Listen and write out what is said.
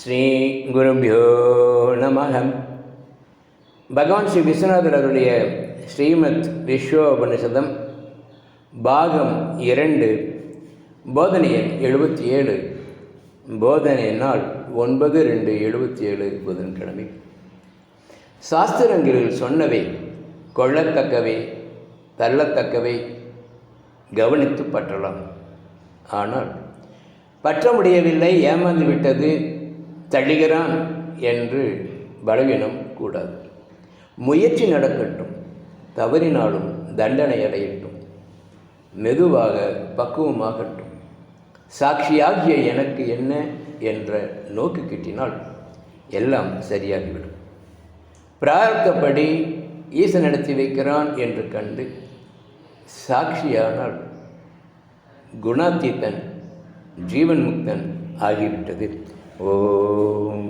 ஸ்ரீகுருபியோ நமகம் பகவான் ஸ்ரீ விஸ்வநாதர் அவருடைய ஸ்ரீமத் விஸ்வோபனிஷதம் பாகம் இரண்டு போதனை எழுபத்தி ஏழு போதனை நாள் ஒன்பது ரெண்டு எழுபத்தி ஏழு புதன்கிழமை சாஸ்திரங்களில் சொன்னவை கொள்ளத்தக்கவை தள்ளத்தக்கவை கவனித்து பற்றலாம். ஆனால் பற்ற முடியவில்லை ஏமாந்து விட்டது தள்ளுகிறான் என்று பலவீனம் கூடாது. முயற்சி நடக்கட்டும் தவறினாலும் தண்டனை அடையட்டும் மெதுவாக பக்குவமாகட்டும். சாட்சியாகிய எனக்கு என்ன என்ற நோக்கு கிட்டினால் எல்லாம் சரியாகிவிடும். பிரார்த்தப்படி ஈசன் நடத்தி வைக்கிறான் என்று கண்டு சாட்சியானால் குணாத்தீத்தன் ஜீவன் முக்தன் ஆகிவிட்டது. ஓம்